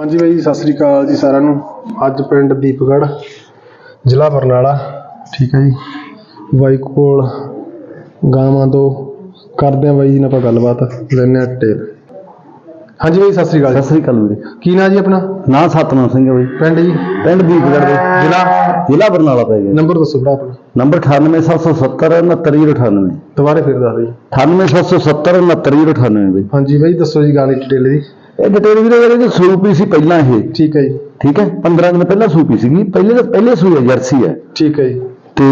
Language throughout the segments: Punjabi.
ਹਾਂਜੀ ਬਾਈ ਜੀ, ਸਤਿ ਸ੍ਰੀ ਅਕਾਲ ਜੀ ਸਾਰਿਆਂ ਨੂੰ। ਅੱਜ ਪਿੰਡ ਦੀਪਗੜ੍ਹ ਜ਼ਿਲ੍ਹਾ ਬਰਨਾਲਾ। ਠੀਕ ਹੈ ਜੀ। ਬਾਈ ਕੋਲ ਗਾਵਾਂ ਤੋਂ ਕਰਦੇ ਆ ਬਾਈ ਜੀ ਨਾਲ ਆਪਾਂ ਗੱਲਬਾਤ ਲੈਣੇ ਆ ਡਿਟੇਲ ਹਾਂਜੀ ਬਾਈ ਸਤਿ ਸ੍ਰੀ ਅਕਾਲ ਸਤਿ ਜੀ ਸ੍ਰੀ ਅਕਾਲ ਵੀਰੇ। ਕੀ ਨਾਂ ਜੀ ਆਪਣਾ? ਨਾਂ ਸਤਨਾਮ ਸਿੰਘ ਹੈ ਬਈ। ਪਿੰਡ ਜੀ? ਪਿੰਡ ਦੀਪਗੜ੍ਹ ਦੇ। ਜ਼ਿਲ੍ਹਾ? ਜ਼ਿਲ੍ਹਾ ਬਰਨਾਲਾ ਪੈ ਗਿਆ। ਨੰਬਰ ਦੱਸੋ ਭਰਾ ਆਪਣਾ। ਨੰਬਰ 98770 6998 ਦੁਬਾਰੇ ਫਿਰ ਦੱਸ ਦਿਓ ਜੀ। 98770 6998 ਬਈ। ਹਾਂਜੀ ਬਾਈ ਦੱਸੋ ਜੀ ਗਾਣੇ ਡਿਟੇਲ ਦੀ। ਇਹ ਡਿਟੇਲ ਵੀਰੇ ਇਹਦੇ ਸੂਪੀ ਸੀ ਪਹਿਲਾਂ ਇਹ। ਠੀਕ ਹੈ ਜੀ। ਠੀਕ ਹੈ? 15 ਦਿਨ ਪਹਿਲਾਂ ਸੂਪੀ ਸੀਗੀ। ਪਹਿਲੇ ਤਾਂ ਪਹਿਲੇ ਸੂਈ ਹੈ ਜਰਸੀ ਹੈ। ਠੀਕ ਹੈ ਜੀ। ਤੇ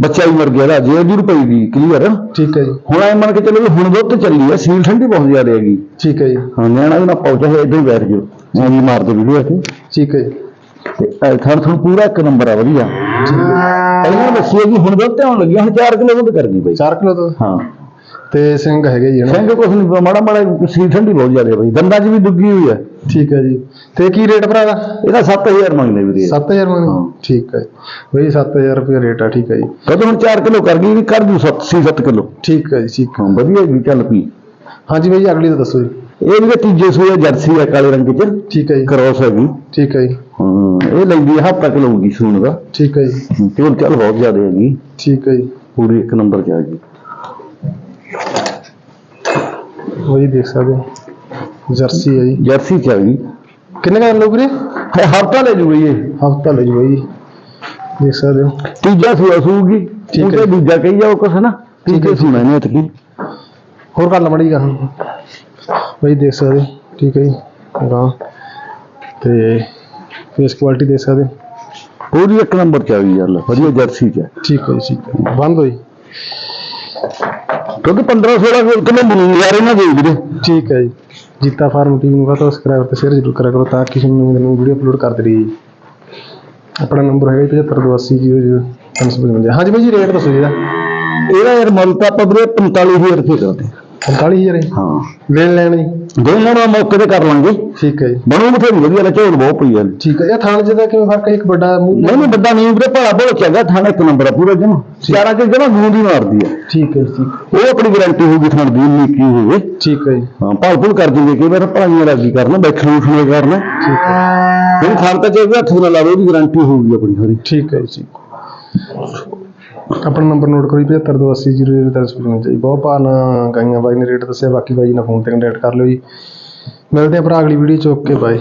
ਬੱਚਾ ਹੀ ਮਰ ਗਿਆ ਰਾਜੇ ਜੂਰ ਪਈਗੀ ਕਲੀਅਰ ਠੀਕ ਹੈ ਜੀ। ਹੁਣ ਐ ਮੰਨ ਕੇ ਚੱਲੋ ਵੀ ਹੁਣ ਦੁੱਧ ਚੱਲੀ ਹੈ ਸੀਲ ਠੰਡੀ ਬਹੁਤ ਜ਼ਿਆਦਾ ਹੈਗੀ। ਠੀਕ ਹੈ ਜੀ। ਹਾਂ ਨਿਆਣਾ ਵੀ ਨਾ ਪਹੁੰਚਾ ਹੈ ਇਦਾਂ ਹੀ ਬੈਠ ਜਾਓ। ਮੈਂ ਵੀ ਮਾਰ ਦੇ ਵੀਡੀਓ ਇੱਥੇ। ਠੀਕ ਹੈ ਜੀ। ਤੇ ਇਹ ਥਣ ਥਣ ਪੂਰਾ ਇੱਕ ਨੰਬਰ ਆ ਵਧੀਆ। ਪਹਿਲਾਂ ਦੱਸੀ ਕਿ ਹੁਣ ਦੁੱਧ ਤੇ ਆਉਣ ਲੱਗੀ ਹੁਣ 4 ਕਿਲੋ ਦੁੱਧ ਕਰ ਗਈ ਬਈ 4 ਕਿਲੋ ਤੋਂ ਹਾਂ। ਤੇ ਸਿੰਘ ਹੈਗੇ ਜੀ ਹਨਾ ਸਿੰਘ ਕੁਛ ਨਹੀਂ ਮਾੜਾ ਮਾੜਾ ਸੀ ਠੰਡੀ ਬਹੁਤ ਜ਼ਿਆਦਾ ਬਈ। ਦੰਦਾਂ 'ਚ ਵੀ ਡੁੱਗੀ ਹੋਈ ਹੈ ਠੀਕ ਹੈ ਜੀ। ਤੇ ਕੀ ਰੇਟ ਭਰਾ ਦਾ? ਇਹਦਾ 7000 ਮੰਗਦੇ ਵੀਰੇ। 7000 ਮੰਗ ਹਾਂ। ਠੀਕ ਹੈ। ਬਈ 7000 ਰੁਪਏ ਰੇਟ ਆ ਠੀਕ ਹੈ ਜੀ। ਕਦੋਂ ਹੁਣ 4 ਕਿਲੋ ਕਰ ਗਈ ਵੀ ਕਰ ਦੂ 7 ਸੀ 7 ਕਿਲੋ। ਠੀਕ ਹੈ ਜੀ ਠੀਕ ਹਾਂ। ਵਧੀਆ ਵੀ ਚੱਲ ਪਈ ਹਾਂਜੀ ਬਈ ਅਗਲੀ ਦਾ ਦੱਸੋ ਜੀ। ਇਹ ਵੀ ਤੀਜੇ ਸੂਏ ਜਰਸੀ ਹੈ ਕਾਲੇ ਰੰਗ 'ਚ। ਠੀਕ ਹੈ ਜੀ। ਕ੍ਰੋਸ ਹੈਗੀ। ਠੀਕ ਹੈ ਜੀ। ਹਾਂ ਇਹ ਲੈਂਦੀ ਹੈ ਹਫ਼ਤਾ ਕਿਲੋ ਹੋਊਗੀ ਸੂਣ ਦਾ। ਠੀਕ ਹੈ ਜੀ। ਕਿਉਂ ਚੱਲ ਬਹੁਤ ਜ਼ਿਆਦਾ ਹੈਗੀ ਠੀਕ ਹੈ ਜੀ। ਪੂਰੀ ਇੱਕ ਨੰਬਰ 'ਚ ਆ ਗਈ। ਵਹੀ ਦੇਖ ਸਕਦੇ ਹੋ। ਜਰਸੀ ਹੈ ਜੀ। ਜਰਸੀ 'ਚ ਆ ਗਈ ਕਿੰਨੇ ਦਾ ਲੋਕ ਵੀਰੇ? ਹਫ਼ਤਾ ਲੈ ਜੂਗੀ ਇਹ। ਹਫਤਾ ਲੈ ਜੀ ਬਈ ਦੇਖ ਸਕਦੇ ਹੋ। ਤੀਜਾ ਸੂਆ ਸੂਗੀ ਠੀਕ ਹੈ। ਦੂਜਾ ਕਹੀ ਜਾਓ ਕੁਛ ਨਾ ਠੀਕ ਹੈ। ਤੀਜੇ ਸੂਣਾ ਨੇ ਇਤਕੀ ਹੋਰ ਕਰ ਲਮੜੀ ਗਾ ਬਈ ਦੇਖ ਸਕਦੇ ਹੋ, ਠੀਕ ਹੈ ਜੀ। ਗਾਂ ਤੇ ਫੇਸ ਕੁਆਲਿਟੀ ਦੇਖ ਸਕਦੇ ਹੋ। ਪੂਰੀ ਇੱਕ ਨੰਬਰ 'ਚ ਆ ਗਈ ਗੱਲ ਵਧੀਆ ਜਰਸੀ 'ਚ ਹੈ। ਠੀਕ ਹੈ ਜੀ ਠੀਕ ਹੈ। ਬੰਦ ਹੋਈ। ਕਿਉਂਕਿ 15 16 ਕਿਲੋ ਯਾਰ ਇਹਨਾਂ ਦੇ ਵੀਰੇ। ਠੀਕ ਹੈ ਜੀ। ਜੀਤਾ ਫਾਰਮ ਟੀਮ ਨੂੰ ਕਹਤਾ ਸਬਸਕ੍ਰਾਈਬ ਤੇ ਸ਼ੇਅਰ ਜ਼ਰੂਰ ਕਰਿਆ ਕਰੋ ਤਾਂ ਕਿ ਤੁਹਾਨੂੰ ਨਵੀਂ ਵੀਡੀਓ ਅਪਲੋਡ ਕਰਦੇ ਰਹੀਏ ਜੀ। ਆਪਣਾ ਨੰਬਰ ਹੈਗਾ 7582000355 ਹਾਂਜੀ ਬਾਈ ਜੀ ਰੇਟ ਦੱਸੋ ਜੀ ਇਹਦਾ। ਇਹਦਾ ਯਾਰ ਮੁੱਲ ਤਾਂ ਆਪਾਂ ਵੀਰੇ 45000 ਰੁਪਏ ਕਰਦੇ 45000 ਹੈ ਹਾਂ। ਲੈਣ ਲੈਣ ਜੀ। ਦੋਨਾਂ ਦਾ ਮੌਕੇ ਤੇ ਕਰ ਲਾਂਗੇ। ਠੀਕ ਹੈ ਜੀ। ਬਣੂ ਬਥੇਰੀ ਵਧੀਆ ਲੈ ਝੋਲ ਬਹੁਤ ਪਈ ਯਾਰ ਠੀਕ ਹੈ। ਇਹ ਥਾਣ ਜਿਹਦਾ ਕਿਵੇਂ ਫ਼ਰਕ ਹੈ? ਇੱਕ ਵੱਡਾ ਮੂੰਹ ਨਹੀਂ ਨਹੀਂ ਵੱਡਾ ਨਹੀਂ ਵੀਰੇ ਭਲਾ ਬਹੁਤ ਚੰਗਾ ਥਾਣਾ ਇੱਕ ਨੰਬਰ ਆ ਪੂਰਾ ਜਮਾ ਚਾਰਾਂ ਕੇ ਜਮਾ ਗੂੰਦੀ ਮਾਰਦੀ ਹੈ ਠੀਕ ਹੈ ਜੀ। ਉਹ ਆਪਣੀ ਗਾਰੰਟੀ ਹੋਊਗੀ ਥਾਣ ਦੀ ਉਨੀ ਕੀ ਹੋਵੇ। ਠੀਕ ਹੈ ਜੀ। ਹਾਂ ਭਾਲ ਭੁਲ ਕਰ ਦਿੰਦੇ ਕਈ ਵਾਰ ਭਾਈਆਂ ਲੱਗੀ ਕਰਨਾ ਬੈਠਣ ਉੱਠਣੇ ਕਰਨਾ। ਠੀਕ ਹੈ। ਜਿਹੜੀ ਥਾਣ ਤਾਂ ਜੇ ਹੱਥ ਨਾਲ ਲਾਵੇ ਉਹਦੀ ਗਾਰੰਟੀ ਹੋਊਗੀ ਆਪਣੀ ਸਾਰੀ। ਠੀਕ ਹੈ ਜੀ। ਆਪਣਾ ਨੰਬਰ ਨੋਟ ਕਰੋ ਜੀ 7528000355 ਜੀ। ਬਹੁਤ ਭਾਅ ਨਾਲ ਗਾਈਆਂ ਬਾਈ ਨੇ ਰੇਟ ਦੱਸਿਆ, ਬਾਕੀ ਬਾਈ ਨਾਲ ਫੋਨ ਤੇ ਕੰਟੈਕਟ ਕਰ ਲਿਓ ਜੀ। ਮਿਲਦੇ ਆ ਭਰਾ ਅਗਲੀ ਵੀਡੀਓ ਚ ਓਕੇ ਬਾਏ